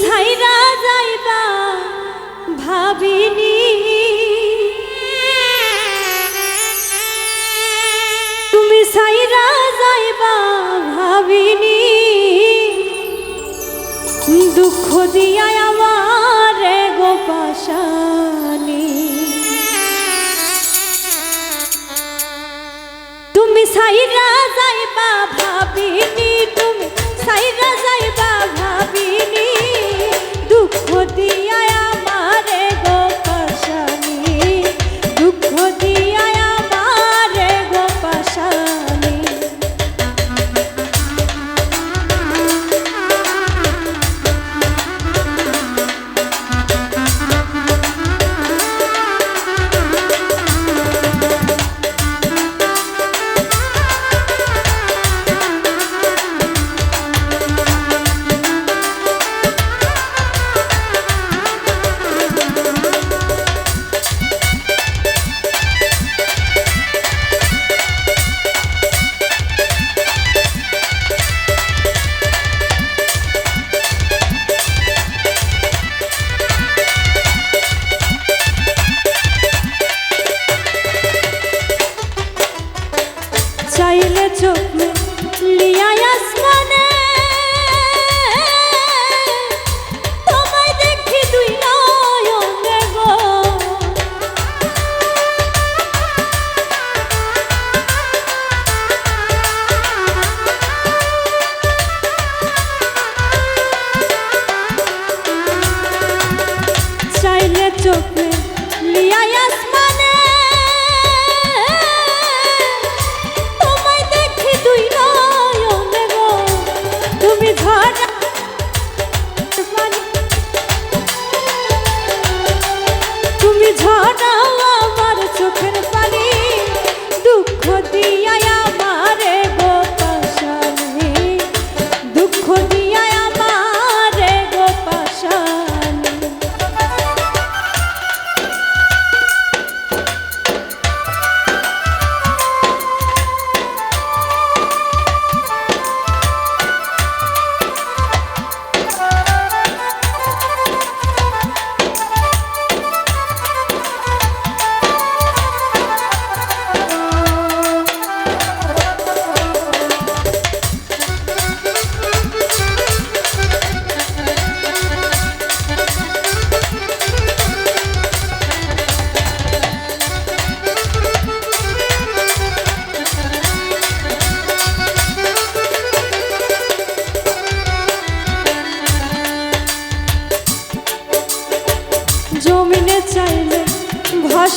সাইরা যাইবা ভাবিনি। তুমি সাইরা যাইবা ভাবিনি। দুঃখ দিয়া আমার গো পাশানি। তুমি সাইরা যাইবা ভাবিনি।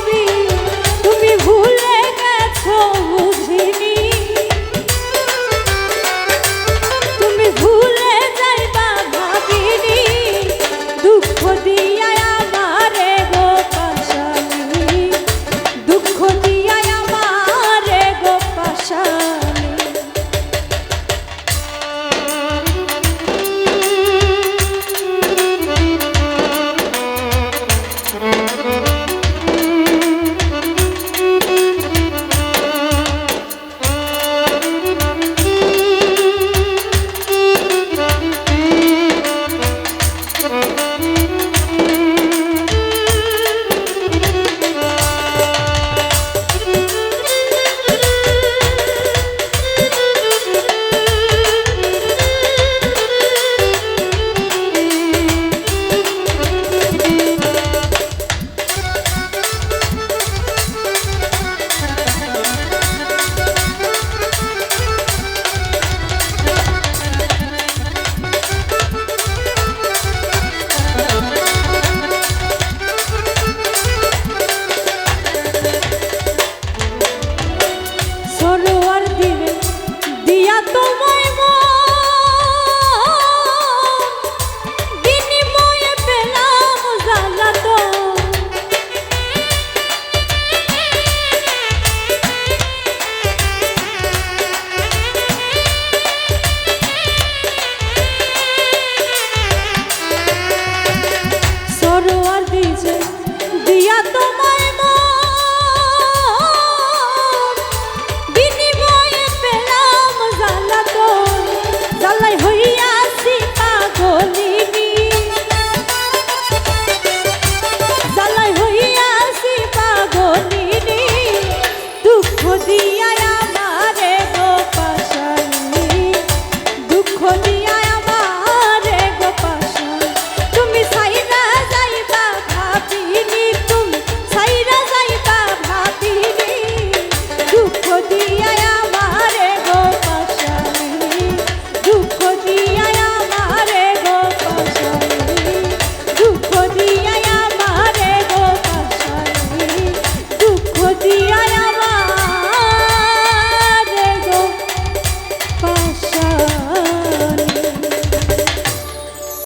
ছবি